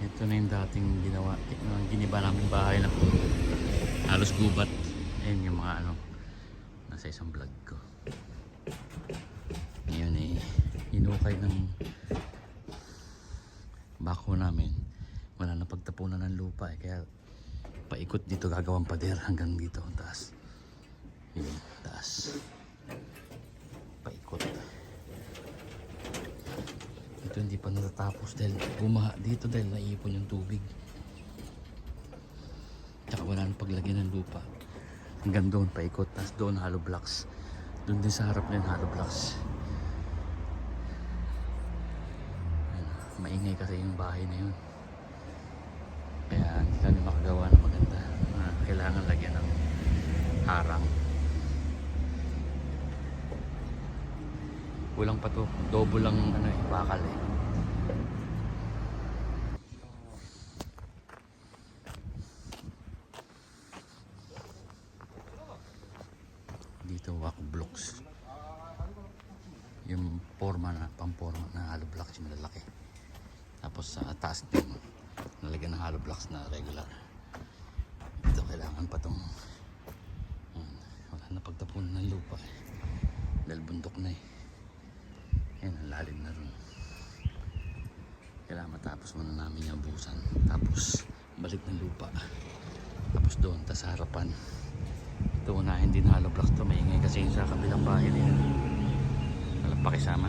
Ito na yung dating ginawa, yung giniba namin bahay na halos gubat. Ayan yung mga ano, nasa isang vlog ko. Ngayon eh, hinukay ng bako namin. Wala na pagtapunan ng lupa eh, kaya paikot dito gagawang pader hanggang dito ang taas. Yun, taas. Paikot. Ito hindi pa natatapos dahil bumaha dito dahil naipon yung tubig. Tsaka wala nang paglagyan ng lupa. Hanggang doon paikot. Tapos doon hollow blocks. Doon din sa harap na yung hollow blocks. Maingay kasi yung bahay na yun. Kaya hindi kami makagawa ng maganda. Ah, kailangan lagyan ng harang. Kulang pa to. Double lang ano eh, bakal eh. Dito wak blocks. Yung forma na, pang-forma na hollow blocks yung malalaki. Tapos sa taas din, nalagyan ng hollow blocks na regular. Ito kailangan pa tong Ayan, wala na pagtapunan ng lupa eh. Dahil bundok na eh. Yan, ang lalim na rin. Kailangan matapos muna namin yung busan. Tapos, balik ng lupa. Tapos doon, tas harapan. Ito unahin din hollow blocks to. Maingay kasi yung sa kabilang bahay na yan. Walang pakisama.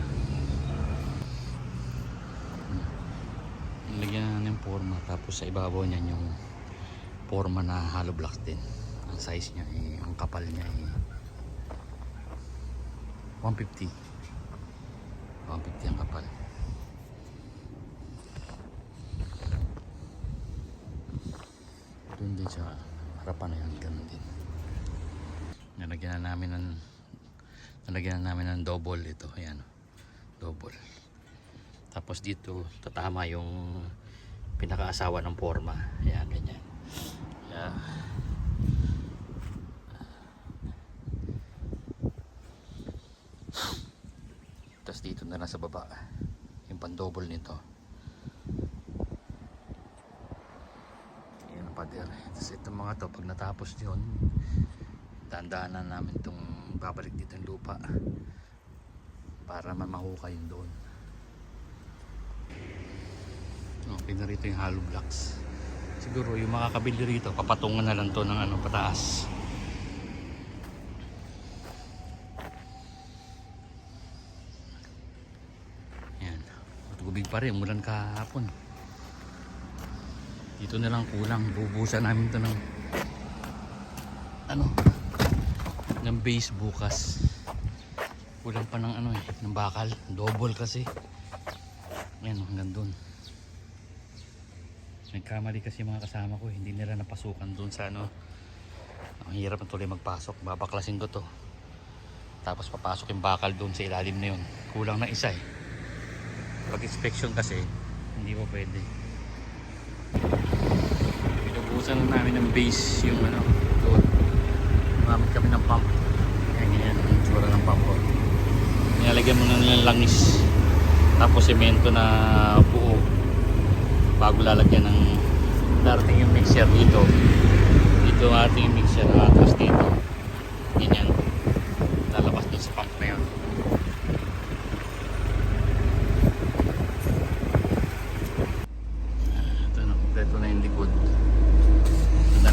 Lagyan ng forma. Tapos sa ibabaw niyan yung forma na hollow blocks din. Ang size niya, eh, ang kapal niya eh, 150. 150 ang kapal. Doon din sa harapan na yan, ganun din. Nalagyan na namin ng nalagyan na namin ng double ito, ayan. Double. Tapos dito tatama yung pinakaasawa ng forma. Ayan, ganyan. Yeah. Tapos dito na lang sa baba yung pandouble nito. Yan ang pader. Tapos itong mga to pag natapos yun dandaanan namin itong babalik dito yung lupa para man mahukay yung doon. Okay na rito yung hollow blocks. Siguro yung makakabili rito papatungan na lang to ng ano pataas. Tubig pa rin, umulan kahapon. Dito na lang kulang. Bubusan namin to ng ano ng base bukas. Kulang pa ng ano eh, ng bakal. Double kasi. Yan, hanggang doon. Nagkamali kasi mga kasama ko, eh. hindi nila napasukan doon sa ano. Ang hirap na tuloy magpasok. Babaklasin ko to. Tapos papasok yung bakal doon sa ilalim na yun. Kulang na isa eh. Pag inspection kasi, hindi po pwede. Pinubusan na namin ng base yung ano, doon. Gumamit kami ng pump. Yan, ganyan ang tsura ng pump ko. Nilalagyan mo na ng langis. Tapos semento na buo. Bago lalagyan ng darating yung mixer dito. Dito ating yung mixer. Atras dito. Ganyan. Lalabas dun sa pump na yun. ito na, kompleto na yung likod ito na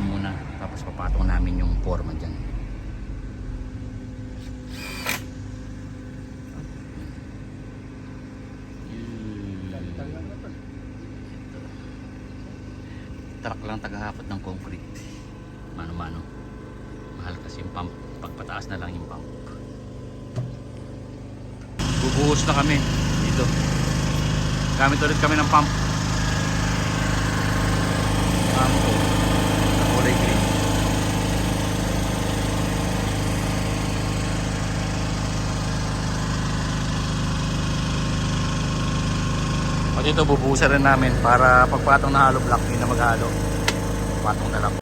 pinakapaan muna. Tapos papatong namin yung forma dyan. Truck lang tagahakot ng concrete. Mano mano. Mahal kasi yung pump. Pagpataas na lang yung pump. Bubuhos na kami. Dito. Gamit ulit kami ng pump ko na kulay green o dito bubuhusan rin namin para pagpatong na halo block hindi na maghalo. Patong na lang